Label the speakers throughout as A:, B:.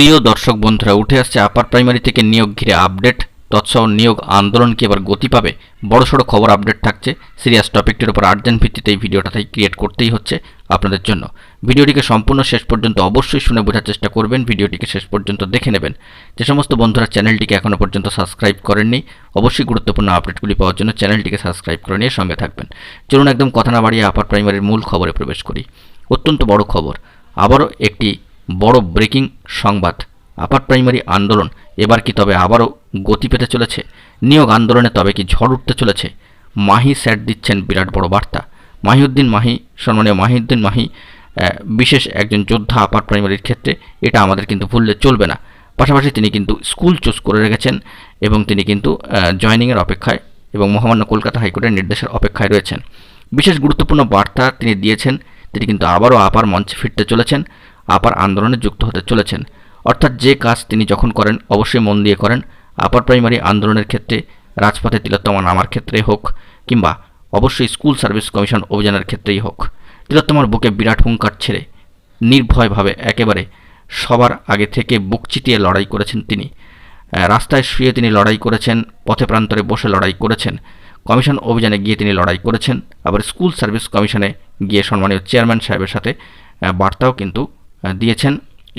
A: প্রিয় দর্শক বন্ধুরা, উঠে আসছে আপার প্রাইমারি থেকে নিয়োগ ঘিরে আপডেট তৎসহ নিয়োগ আন্দোলন কি এবার গতি পাবে? বড়সড় খবর আপডেট থাকছে। সিরিয়াস টপিকটির উপর আর্জেন্ট ভিত্তিতে এই ভিডিওটা তাই ক্রিয়েট করতেই হচ্ছে আপনাদের জন্য। ভিডিওটিকে সম্পূর্ণ শেষ পর্যন্ত অবশ্যই শুনে বোঝার চেষ্টা করবেন। ভিডিওটিকে শেষ পর্যন্ত দেখে নেবেন। যে সমস্ত বন্ধুরা চ্যানেলটিকে এখনও পর্যন্ত সাবস্ক্রাইব করেননি, অবশ্যই গুরুত্বপূর্ণ আপডেটগুলি পাওয়ার জন্য চ্যানেলটিকে সাবস্ক্রাইব করে নিয়ে সঙ্গে থাকবেন। চলুন একদম কথা না বাড়িয়ে আপার প্রাইমারির মূল খবরে প্রবেশ করি। অত্যন্ত বড় খবর। আবারও একটি বড় ব্রেকিং সংবাদ। আপার প্রাইমারি আন্দোলন এবার কি তবে আবারও গতি পেতে চলেছে? নিয়োগ আন্দোলনে তবে কি ঝড় উঠতে চলেছে? মাহি স্যার দিচ্ছেন বিরাট বড় বার্তা। মাহিউদ্দিন মাহি, সম্মানীয় মাহিউদ্দিন মাহি বিশেষ একজন যোদ্ধা আপার প্রাইমারির ক্ষেত্রে এটা আমাদের কিন্তু ভুললে চলবে না। পাশাপাশি তিনি কিন্তু স্কুল চুজ করে রেখেছেন এবং তিনি কিন্তু জয়নিংয়ের অপেক্ষায় এবং মহামান্য কলকাতা হাইকোর্টের নির্দেশের অপেক্ষায় রয়েছেন। বিশেষ গুরুত্বপূর্ণ বার্তা তিনি দিয়েছেন। তিনি কিন্তু আবারও আপার মঞ্চে ফিরতে চলেছেন। আপার আন্দোলনে যুক্ত হতে চলেছেন। অর্থাৎ যে কাজ তিনি যখন করেন, অবশ্যই মন দিয়ে করেন। আপার প্রাইমারি আন্দোলনের ক্ষেত্রে, রাজপথে তিলোত্তমা নামার ক্ষেত্রে হোক, কিংবা অবশ্যই স্কুল সার্ভিস কমিশন অভিযানের ক্ষেত্রেই হোক, তিলোত্তমার বুকে বিরাট হুঙ্কার ছেড়ে, নির্ভয়ভাবে একেবারে সবার আগে থেকে বুক চিতিয়ে লড়াই করেছেন তিনি। রাস্তায় শুয়ে তিনি লড়াই করেছেন, পথে প্রান্তরে বসে লড়াই করেছেন, কমিশন অভিযানে গিয়ে তিনি লড়াই করেছেন, আবার স্কুল সার্ভিস কমিশনে গিয়ে সম্মানীয় চেয়ারম্যান সাহেবের সাথে বার্তাও কিন্তু দিয়েছেন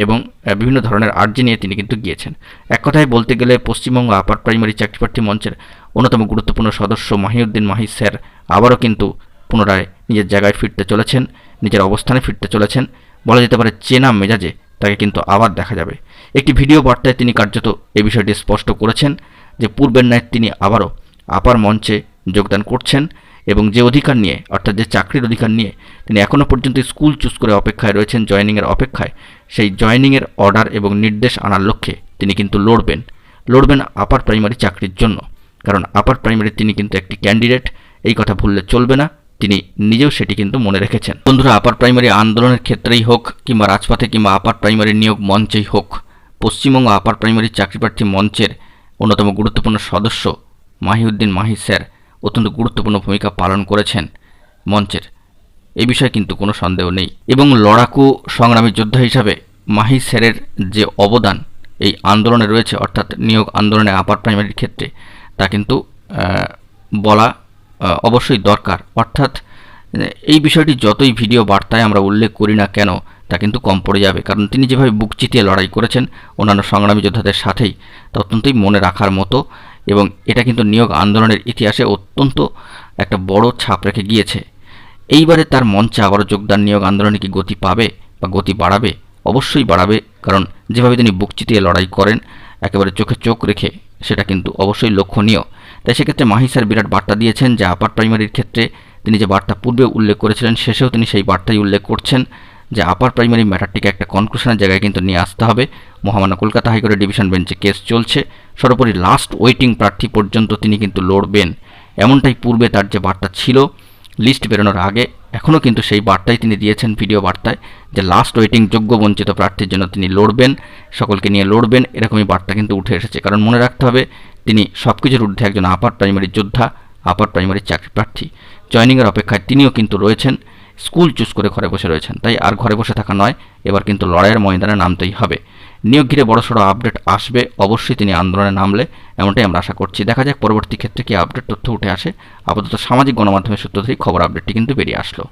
A: এবং বিভিন্ন ধরনের আর্জি নিয়ে তিনি কিন্তু গিয়েছেন। এক কথায় বলতে গেলে পশ্চিমবঙ্গ আপার প্রাইমারি চাকরিপ্রার্থী মঞ্চের অন্যতম গুরুত্বপূর্ণ সদস্য মাহিউদ্দিন মাহি স্যার আবারও কিন্তু পুনরায় নিজের জায়গায় ফিরতে চলেছেন, নিজের অবস্থানে ফিরতে চলেছেন। বলা যেতে পারে চেনা মেজাজে তাকে কিন্তু আবার দেখা যাবে। একটি ভিডিও বার্তায় তিনি কার্যত এই বিষয়টি স্পষ্ট করেছেন যে, পূর্বের ন্যায় তিনি আবারও আপার মঞ্চে যোগদান করছেন। এবং যে অধিকার নিয়ে, অর্থাৎ যে চাকরির অধিকার নিয়ে তিনি এখনও পর্যন্ত স্কুল চুজ করে অপেক্ষায় রয়েছেন জয়নিংয়ের অপেক্ষায়, সেই জয়নিংয়ের অর্ডার এবং নির্দেশ আনার লক্ষ্যে তিনি কিন্তু লড়বেন লড়বেন আপার প্রাইমারি চাকরির জন্য। কারণ আপার প্রাইমারি তিনি কিন্তু একটি ক্যান্ডিডেট, এই কথা ভুললে চলবে না, তিনি নিজেও সেটি কিন্তু মনে রেখেছেন। বন্ধুরা, আপার প্রাইমারি আন্দোলনের ক্ষেত্রেই হোক কিংবা রাজপথে কিংবা আপার প্রাইমারি নিয়োগ মঞ্চেই হোক, পশ্চিমবঙ্গ আপার প্রাইমারি চাকরিপ্রার্থী মঞ্চের অন্যতম গুরুত্বপূর্ণ সদস্য মাহিউদ্দিন মাহি স্যার। অত্যন্ত গুরুত্বপূর্ণ ভূমিকা পালন করেছেন মঞ্চের। এ বিষয়ে কিন্তু কোনো সন্দেহ নেই। এবং লড়াকু সংগ্রামী যোদ্ধা হিসাবে মাহি স্যারের যে অবদান, এই আন্দোলনে রয়েছে, অর্থাৎ নিয়োগ আন্দোলনে আপার প্রাইমারির ক্ষেত্রে, তা কিন্তু বলা অবশ্যই দরকার। অর্থাৎ, এই বিষয়টি যতই ভিডিও বার্তায় আমরা উল্লেখ করি না কেন, তা কিন্তু কম পড়ে যাবে। কারণ তিনি যেভাবে বুক চিতিয়ে লড়াই করেছেন অন্যান্য সংগ্রামী যোদ্ধাদের সাথেই, তা অত্যন্তই মনে রাখার মতো এবং এটা কিন্তু নিয়োগ আন্দোলনের ইতিহাসে অত্যন্ত একটা বড় ছাপ রেখে গিয়েছে। এইবারে তার মঞ্চে আবারও যোগদান নিয়োগ আন্দোলনে কি গতি পাবে বা গতি বাড়াবে? অবশ্যই বাড়াবে, কারণ যেভাবে তিনি বুক চিতিয়ে লড়াই করেন, একেবারে চোখে চোখ রেখে সেটা কিন্তু অবশ্যই লক্ষণীয়। তাই সেক্ষেত্রে মাহি স্যার বিরাট বার্তা দিয়েছেন যে, আপার প্রাইমারির ক্ষেত্রে তিনি যে বার্তা পূর্বে উল্লেখ করেছিলেন, শেষেও তিনি সেই বার্তাই উল্লেখ করছেন। যে আপার প্রাইমারি ম্যাটারটিকে একটা কনক্লুশনের জায়গায় কিন্তু নিয়ে আসতে হবে। মহামান্য কলকাতা হাইকোর্টের ডিভিশন বেঞ্চে কেস চলছে। সর্বোপরি লাস্ট ওয়েটিং প্রার্থী পর্যন্ত তিনি কিন্তু লড়বেন। এমনটাই পূর্বে তার যে বার্তা ছিল লিস্ট বেরোনোর আগে এখনও কিন্তু সেই বার্তাই তিনি দিয়েছেন ভিডিও বার্তায়, যে লাস্ট ওয়েটিং যোগ্য বঞ্চিত প্রার্থীর জন্য তিনি লড়বেন, সকলকে নিয়ে লড়বেন, এরকমই বার্তা কিন্তু উঠে এসেছে। কারণ মনে রাখতে হবে, তিনি সব কিছুর ঊর্ধ্বে একজন আপার প্রাইমারি যোদ্ধা আপার প্রাইমারি চাকরি প্রার্থী। জয়নিংয়ের অপেক্ষায় তিনিও কিন্তু রয়েছেন। স্কুল চুজ করে ঘরে বসে রয়েছেন। তাই আর ঘরে বসে থাকা নয়, এবার কিন্তু লড়াইয়ের ময়দানে নামতেই হবে। নিয়োগ ঘিরে বড়সড় আপডেট আসবে, অবশ্যই তিনি আন্দোলনে নামলে, এমনটাই আমরা আশা করছি। দেখা যাক পরবর্তী ক্ষেত্রে কি আপডেট তথ্য উঠে আসে। আপাতত সামাজিক গণমাধ্যমের সূত্র ধরেই খবর আপডেটটি কিন্তু বেরিয়ে আসলো।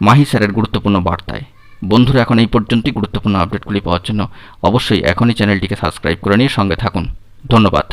A: মাহি স্যারের গুরুত্বপূর্ণ বার্তায়। বন্ধুরা, এখন এই পর্যন্তই। গুরুত্বপূর্ণ আপডেটগুলি পাওয়ার জন্য অবশ্যই এখনই চ্যানেলটিকে সাবস্ক্রাইব করে নিয়ে সঙ্গে থাকুন। ধন্যবাদ।